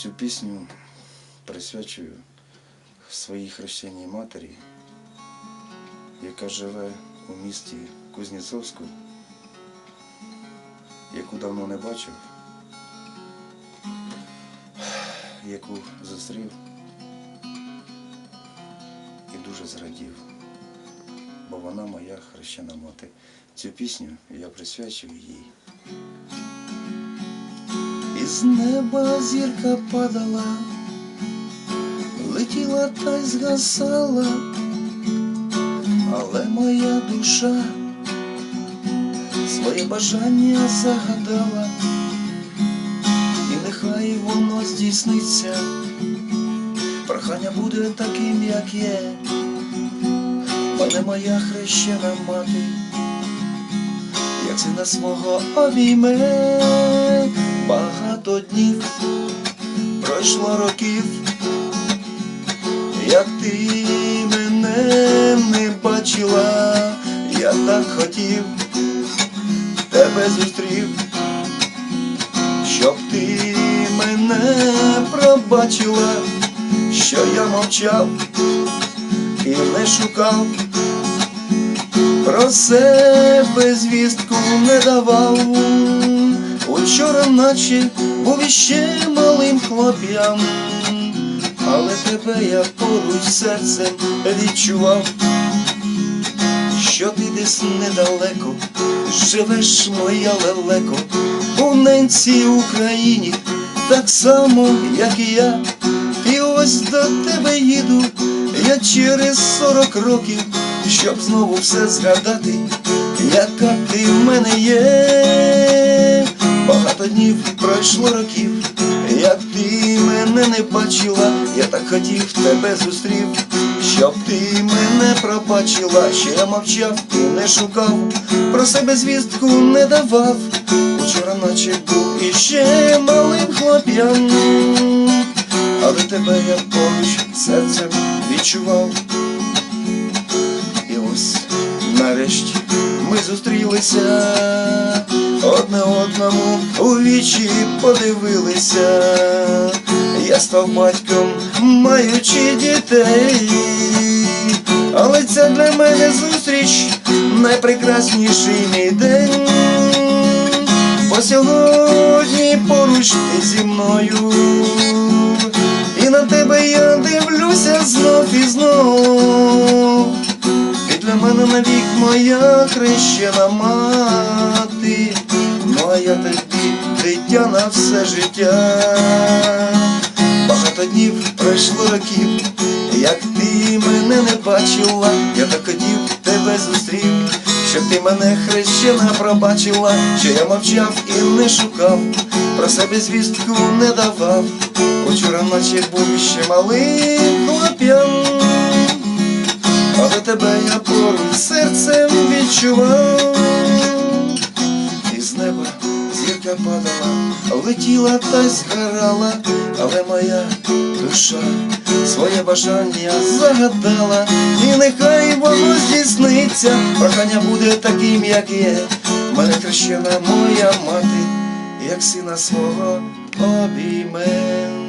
Цю пісню присвячую своїй хрещеній матері, яка живе у місті Кузнєцовську, яку давно не бачив, яку зустрів і дуже зрадів, бо вона моя хрещена мати. Цю пісню я присвячую їй. Із неба зірка падала, летіла та й згасала, але моя душа своє бажання загадала, і нехай воно здійсниться, прохання буде таким, як є, мене моя хрещена мати, як сина свого обійме багато днів, пройшло років, як ти мене не бачила, я так хотів, тебе зустрів, щоб ти мене пробачила, що я мовчав і не шукав. Про себе звістку не давав. Учора наче був іще малим хлоп'ям, але тебе я поруч серцем відчував, що ти десь недалеко, живеш моя лелеко, у ненці Україні, так само, як і я. І ось до тебе їду, я через сорок років, щоб знову все згадати, яка ти в мене є. Багато днів пройшло років, як ти мене не бачила, я так хотів тебе зустрів, щоб ти мене пробачила, що я мовчав і не шукав, про себе звістку не давав. Учора наче був іще малим хлоп'ям, але тебе я поруч серцем відчував. І ось нарешті ми зустрілися, одне одному у вічі подивилися. Я став батьком, маючи дітей, але це для мене зустріч найпрекрасніший мій день. Бо сьогодні поруч ти зі мною, і на тебе я дивлюся знов і знов. Ти для мене навік моя хрещена мати, моя тобі дитя на все життя. Багато днів пройшло років, як ти мене не бачила, я так хотів тебе зустрів, щоб ти мене хрещена пробачила, що я мовчав і не шукав, про себе звістку не давав. Учора наче був ще малим хлоп'ям. Але тебе я поруч серцем відчував, зірка падала, летіла та й згорала, але моя душа своє бажання загадала, і нехай воно здійсниться, прохання буде таким, як є. Мене хрещена моя мати, як сина свого обійме.